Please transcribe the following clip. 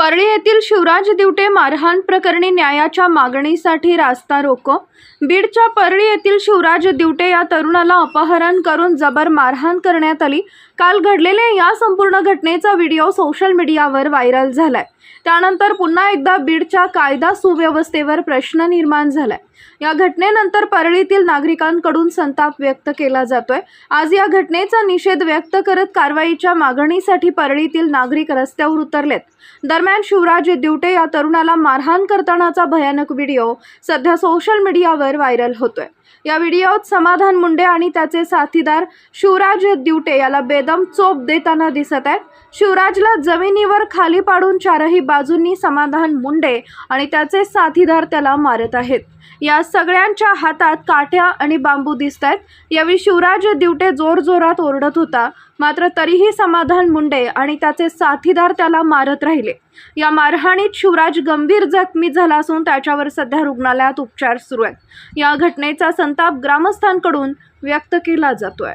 परळी येथील शिवराज दिवटे मारहाण प्रकरणी न्यायाच्या मागणीसाठी रास्ता रोको. बीडच्या परळी येथील शिवराज दिवटे या तरुणाला अपहरण करून जबर मारहाण करण्यात आली. काल घडलेल्या या संपूर्ण घटनेचा व्हिडिओ सोशल मीडियावर व्हायरल झालाय. त्यानंतर पुन्हा एकदा बीडच्या कायदा सुव्यवस्थेवर प्रश्न निर्माण झालाय. या घटनेनंतर परळीतील नागरिकांकडून संताप व्यक्त केला जातोय. आज या घटनेचा निषेध व्यक्त करत कारवाईच्या मागणीसाठी परळीतील नागरिक रस्त्यावर उतरलेत. दरम्यान शिवराज दिवटे या तरुणाला मारहाण करतानाचा भयानक व्हिडिओ सध्या सोशल मीडियावर व्हायरल होतोय. या व्हिडिओत समाधान मुंडे आणि त्याचे साथीदार शिवराज दिवटे याला बेदम चोप देताना दिसत आहेत. शिवराजला जमिनीवर खाली पाडून चारही बाजूंनी समाधान मुंडे आणि त्याचे साथीदार त्याला मारत आहेत. या सगळ्यांच्या हातात काठ्या आणि बांबू दिसत आहेत यावेळी शिवराज दिवटे जोरजोरात ओरडत होता. मात्र तरीही समाधान मुंडे आणि त्याचे साथीदार त्याला मारत राहिले. या मारहाणीत शिवराज गंभीर जखमी झाला असून त्याच्यावर सध्या रुग्णालयात उपचार सुरू आहेत. या घटनेचा संताप ग्रामस्थांकडून व्यक्त केला जातोय.